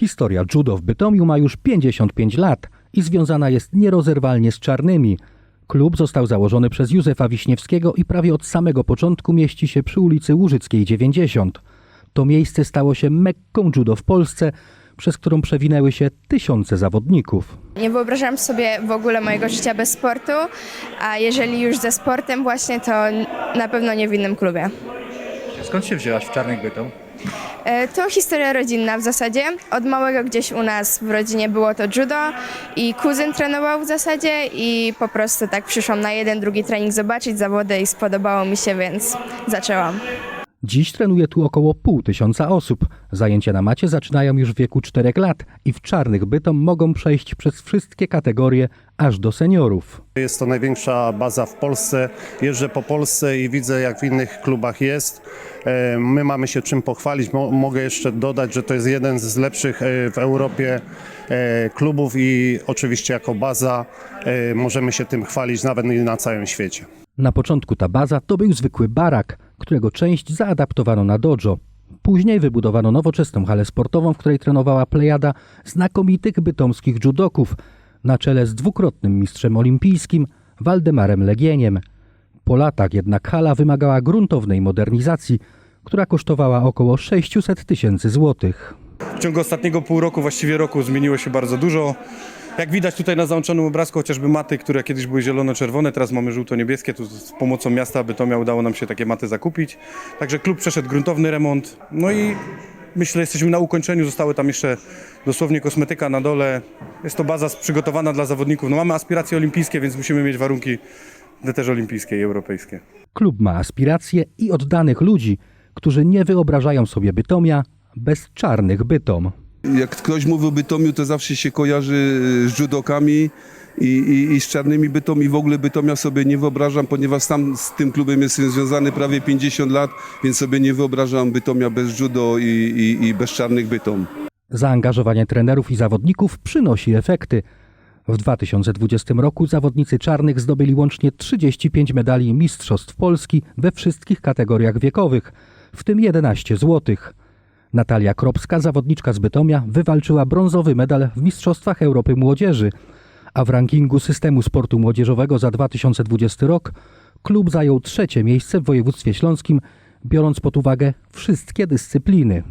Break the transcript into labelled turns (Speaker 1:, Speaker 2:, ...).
Speaker 1: Historia judo w Bytomiu ma już 55 lat i związana jest nierozerwalnie z czarnymi. Klub został założony przez Józefa Wiśniewskiego i prawie od samego początku mieści się przy ulicy Łużyckiej 90. To miejsce stało się mekką judo w Polsce, przez którą przewinęły się tysiące zawodników.
Speaker 2: Nie wyobrażam sobie w ogóle mojego życia bez sportu, a jeżeli już ze sportem właśnie, to na pewno nie w innym klubie.
Speaker 3: Skąd się wzięłaś w Czarnych Bytom?
Speaker 2: E, To historia rodzinna w zasadzie. Od małego gdzieś u nas w rodzinie było to judo i kuzyn trenował w zasadzie i po prostu tak przyszłam na jeden, drugi trening zobaczyć zawody i spodobało mi się, więc zaczęłam.
Speaker 1: Dziś trenuje tu około pół tysiąca osób. Zajęcia na macie zaczynają już w wieku 4 lat i w czarnych bytom mogą przejść przez wszystkie kategorie aż do seniorów.
Speaker 4: Jest to największa baza w Polsce. Jeżdżę po Polsce i widzę, jak w innych klubach jest. E, My mamy się czym pochwalić. Mo- Mogę jeszcze dodać, że to jest jeden z lepszych e, w Europie e, klubów i oczywiście jako baza możemy się tym chwalić nawet i na całym świecie.
Speaker 1: Na początku ta baza to był zwykły barak, którego część zaadaptowano na dojo. Później wybudowano nowoczesną halę sportową, w której trenowała plejada znakomitych bytomskich judoków, na czele z dwukrotnym mistrzem olimpijskim Waldemarem Legieniem. Po latach jednak hala wymagała gruntownej modernizacji, która kosztowała około 600 tysięcy złotych.
Speaker 5: W ciągu ostatniego pół roku, właściwie roku, zmieniło się bardzo dużo. Jak widać tutaj na załączonym obrazku, chociażby maty, które kiedyś były zielono-czerwone, teraz mamy żółto-niebieskie. Tu z pomocą miasta Bytomia udało nam się takie maty zakupić. Także klub przeszedł gruntowny remont. No i myślę, jesteśmy na ukończeniu. Zostały tam jeszcze dosłownie kosmetyka na dole. Jest to baza przygotowana dla zawodników. No mamy aspiracje olimpijskie, więc musimy mieć warunki te też olimpijskie i europejskie.
Speaker 1: Klub ma aspiracje i oddanych ludzi, którzy nie wyobrażają sobie Bytomia bez czarnych Bytom.
Speaker 6: Jak ktoś mówi o Bytomiu, to zawsze się kojarzy z judokami i, i, i z czarnymi Bytom i w ogóle Bytomia sobie nie wyobrażam, ponieważ sam z tym klubem jestem związany prawie 50 lat, więc sobie nie wyobrażam Bytomia bez judo i, i, i bez czarnych Bytom.
Speaker 1: Zaangażowanie trenerów i zawodników przynosi efekty. W 2020 roku zawodnicy czarnych zdobyli łącznie 35 medali Mistrzostw Polski we wszystkich kategoriach wiekowych, w tym 11 złotych. Natalia Kropska, zawodniczka z Bytomia, wywalczyła brązowy medal w Mistrzostwach Europy Młodzieży, a w rankingu systemu sportu młodzieżowego za 2020 rok klub zajął trzecie miejsce w województwie śląskim, biorąc pod uwagę wszystkie dyscypliny.